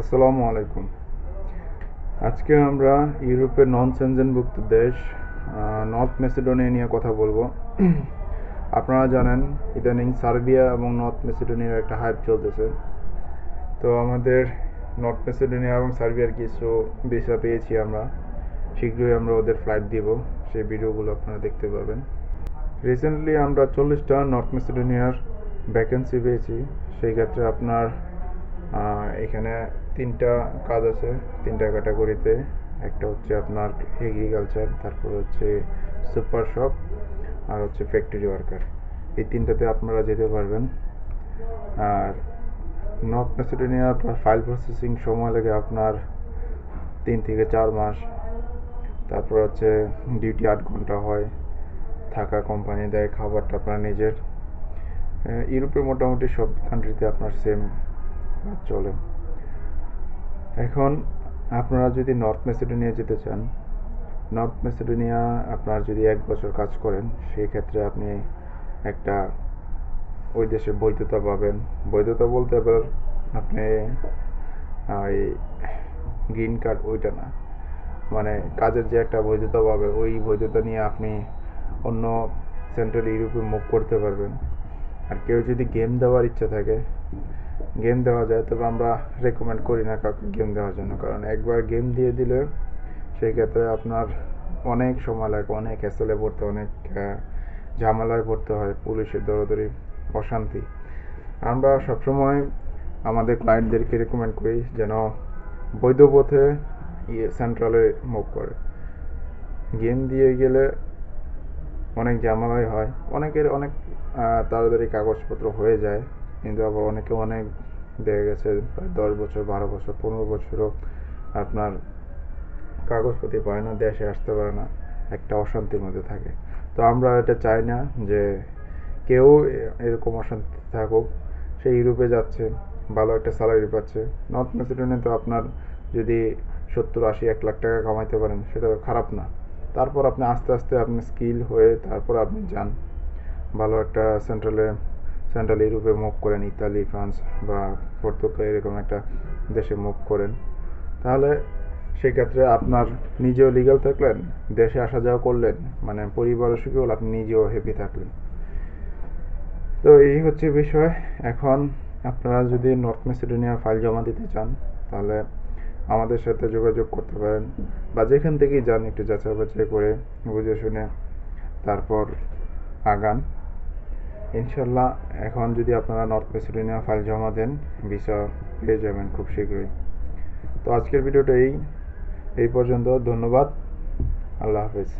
আসসালামু আলাইকুম। আজকে আমরা ইউরোপের নন সেনজেনভুক্ত দেশ নর্থ মেসিডোনিয়া নিয়ে কথা বলব। আপনারা জানেন, ইদানিং সার্বিয়া এবং নর্থ মেসিডোনিয়ার একটা হাইপ চলতেছে। তো আমাদের নর্থ মেসিডোনিয়া এবং সার্বিয়ার কিছু ভিসা পেয়েছি আমরা। শীঘ্রই আমরা ওদের ফ্লাইট দিব, সেই ভিডিওগুলো আপনারা দেখতে পাবেন রিসেন্টলি আমরা চল্লিশটা নর্থ মেসিডোনিয়ার ভ্যাকেন্সি পেয়েছি। সেই ক্ষেত্রে আপনার এখানে তিনটা কাজ আছে, তিনটা ক্যাটাগরিতে একটা হচ্ছে আপনার এগ্রিকালচার তারপর হচ্ছে সুপার শপ আর হচ্ছে ফ্যাক্টরি ওয়ার্কার এই তিনটাতে আপনারা যেতে পারবেন। আর নর্থ মেসিডোনিয়ার ফাইল প্রসেসিং সময় লাগে আপনার তিন থেকে চার মাস। তারপর হচ্ছে ডিউটি আট ঘণ্টা হয়, থাকা কোম্পানি দেয়, খাবারটা আপনার নিজের। ইউরোপে মোটামুটি সব কান্ট্রিতে আপনার সেম চলে। এখন আপনারা যদি নর্থ মেসিডোনিয়া যেতে চান নর্থ মেসিডোনিয়া আপনার যদি এক বছর কাজ করেন সেই ক্ষেত্রে আপনি একটা ওই দেশে বৈধতা পাবেন। বৈধতা বলতে এবার আপনি ওই গ্রিন কার্ড ওইটা না। মানে কাজের যে একটা বৈধতা পাবে, ওই বৈধতা নিয়ে আপনি অন্য সেন্ট্রাল ইউরোপে মুভ করতে পারবেন। আর কেউ যদি গেম দেওয়ার ইচ্ছা থাকে গেম দেওয়া যায়, তবে আমরা রেকমেন্ড করি না কাউকে গেম দেওয়ার জন্য। কারণ একবার গেম দিয়ে দিলে সেই ক্ষেত্রে আপনার অনেক সময় লাগে, অনেক হ্যাসেলে পড়তে, অনেক ঝামেলায় পড়তে হয়, পুলিশের দৌড়াদৌড়ি অশান্তি। আমরা সবসময় আমাদের ক্লায়েন্টদেরকে রেকমেন্ড করি যেন বৈধ পথে ইয়ে সেন্ট্রালে মুভ করে। গেম দিয়ে গেলে অনেক ঝামেলাই হয়, অনেকের অনেক তাড়াতাড়ি কাগজপত্র হয়ে যায়। কিন্তু আবার অনেকে অনেক দেখা গেছে, প্রায় দশ বছর, বারো বছর, পনেরো বছরও আপনার কাগজপত্র পায় না, দেশে আসতে পারে না, একটা অশান্তির মধ্যে থাকে। তো আমরা এটা চাই না যে কেউ এরকম অশান্তি থাকুক, সে ইউরোপে যাচ্ছে, ভালো একটা স্যালারি পাচ্ছে। নর্থ মেসিডোনিয়া তো আপনার যদি সত্তর, আশি, এক লাখ টাকা কামাইতে পারেন, সেটা তো খারাপ না। তারপর আপনি আস্তে আস্তে আপনি স্কিল হয়ে তারপর আপনি যান। ভালো একটা সেন্ট্রালে সেন্ট্রাল ইউরোপে মুভ করেন ইতালি ফ্রান্স বা পর্তুগাল এরকম একটা দেশে মুভ করেন। তাহলে সেক্ষেত্রে আপনার নিজেও লিগাল থাকলেন, দেশে আসা যাওয়া করলেন মানে পরিবারও সুখী হল আপনি নিজেও হ্যাপি থাকলেন। তো এই হচ্ছে বিষয়। এখন আপনারা যদি নর্থ মেসিডোনিয়ার ফাইল জমা দিতে চান, তাহলে আমাদের সাথে যোগাযোগ করতে পারেন বা যেখান থেকেই যান, একটু যাচাই বাছাই করে বুঝে শুনে তারপর আগান। ইনশাল্লাহ এখন যদি আপনারা নর্থ মেসিডোনিয়া ফাইল জমা দেন ভিসা পেয়ে যাবেন খুব শীঘ্রই। তো আজকের ভিডিওটা এই এই পর্যন্ত, ধন্যবাদ, আল্লাহ হাফেজ।